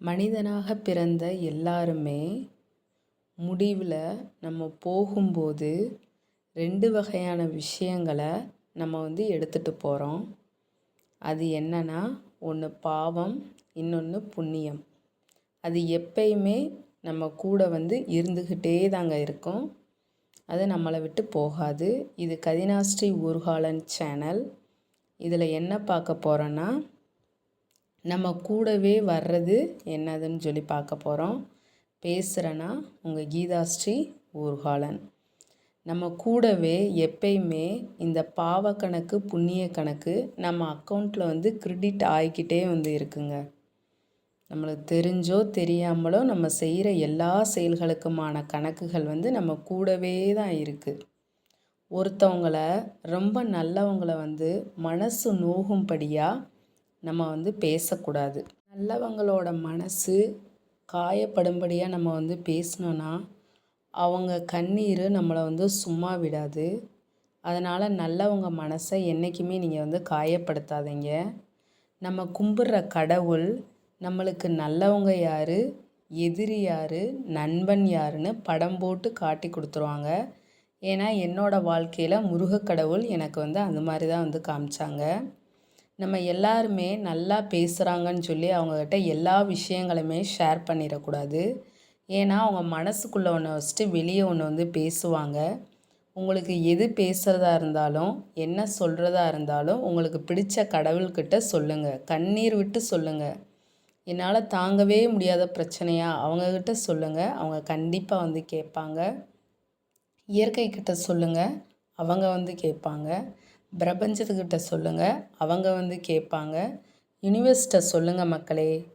மனிதனாக பிறந்த எல்லாருமே முடிவில் நம்ம போகும்போது ரெண்டு வகையான விஷயங்களை நம்ம வந்து எடுத்துகிட்டு போகிறோம் அது என்னன்னா ஒன்று பாவம் இன்னொன்று புண்ணியம். அது எப்பயுமே நம்ம கூட வந்து இருந்துக்கிட்டே தாங்க இருக்கும். அது நம்மளை விட்டு போகாது. இது கதினாஸ்ரீ ஊர்காலன் சேனல். இதில் என்ன பார்க்க போகிறோன்னா நம்ம கூடவே வர்றது என்னதுன்னு சொல்லி பார்க்க போகிறோம் பேசுகிறேன்னா உங்கள் கீதாஸ்ரீ ஊர்காலன். நம்ம கூடவே எப்பயுமே இந்த பாவ கணக்கு புண்ணிய கணக்கு நம்ம அக்கௌண்ட்டில் வந்து கிரெடிட் ஆகிக்கிட்டே வந்து இருக்குங்க. நம்மளுக்கு தெரிஞ்சோ தெரியாமலோ நம்ம செய்கிற எல்லா செயல்களுக்குமான கணக்குகள் வந்து நம்ம கூடவே தான் இருக்குது ஒருத்தவங்களை ரொம்ப நல்லவங்களை வந்து மனசு நோகும்படியாக நம்ம வந்து பேசக்கூடாது. நல்லவங்களோட மனசு காயப்படும்படியாக நம்ம வந்து பேசினோன்னா அவங்க கண்ணீர் நம்மளை வந்து சும்மா விடாது. அதனால் நல்லவங்க மனசை என்றைக்குமே நீங்கள் வந்து காயப்படுத்தாதீங்க. நம்ம கும்பிட்ற கடவுள் நம்மளுக்கு நல்லவங்க யார்? எதிரி யார்? நண்பன் யாருன்னு படம் போட்டு காட்டி கொடுத்துருவாங்க. ஏன்னா என்னோடய வாழ்க்கையில் முருகக்கடவுள் எனக்கு வந்து அந்த மாதிரி தான் வந்து காமிச்சாங்க. நம்ம எல்லாருமே நல்லா பேசுகிறாங்கன்னு சொல்லி அவங்கக்கிட்ட எல்லா விஷயங்களுமே ஷேர் பண்ணிடக்கூடாது. ஏன்னா அவங்க மனசுக்குள்ளே ஒன்று வச்சுட்டு வெளியே ஒன்று வந்து பேசுவாங்க. உங்களுக்கு எது பேசுகிறதா இருந்தாலும் என்ன சொல்கிறதா இருந்தாலும் உங்களுக்கு பிடிச்ச கடவுள்கிட்ட சொல்லுங்கள் கண்ணீர் விட்டு சொல்லுங்கள் என்னால் தாங்கவே முடியாத பிரச்சனையாக அவங்கக்கிட்ட சொல்லுங்கள் அவங்க கண்டிப்பாக வந்து கேட்பாங்க. இயற்கைக்கிட்ட சொல்லுங்கள் அவங்க வந்து கேட்பாங்க. பிரபஞ்சத்துக்கிட்ட சொல்லுங்கள் அவங்க வந்து கேட்பாங்க. யூனிவர்ஸ்கிட்ட சொல்லுங்கள் மக்களே.